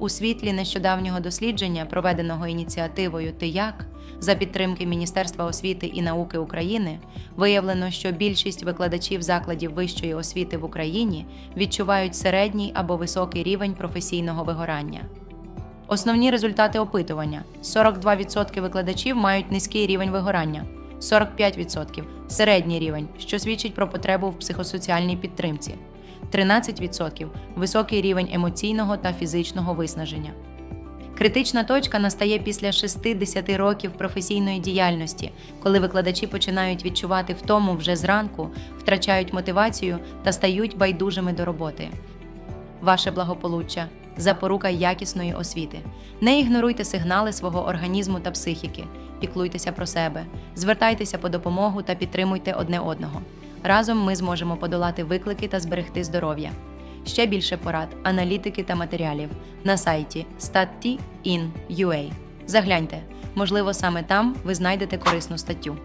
У світлі нещодавнього дослідження, проведеного ініціативою Ти як? за підтримки Міністерства освіти і науки України, виявлено, що більшість викладачів закладів вищої освіти в Україні відчувають середній або високий рівень професійного вигорання. Основні результати опитування: 42% викладачів мають низький рівень вигорання, 45% середній рівень, що свідчить про потребу в психосоціальній підтримці, 13% високий рівень емоційного та фізичного виснаження. Критична точка настає після 60 років професійної діяльності, коли викладачі починають відчувати втому вже зранку, втрачають мотивацію та стають байдужими до роботи. Ваше благополуччя запорука якісної освіти. Не ігноруйте сигнали свого організму та психіки, піклуйтеся про себе, звертайтеся по допомогу та підтримуйте одне одного. Разом ми зможемо подолати виклики та зберегти здоров'я. Ще більше порад, аналітики та матеріалів на сайті statti.in.ua. Загляньте, можливо, саме там ви знайдете корисну статтю.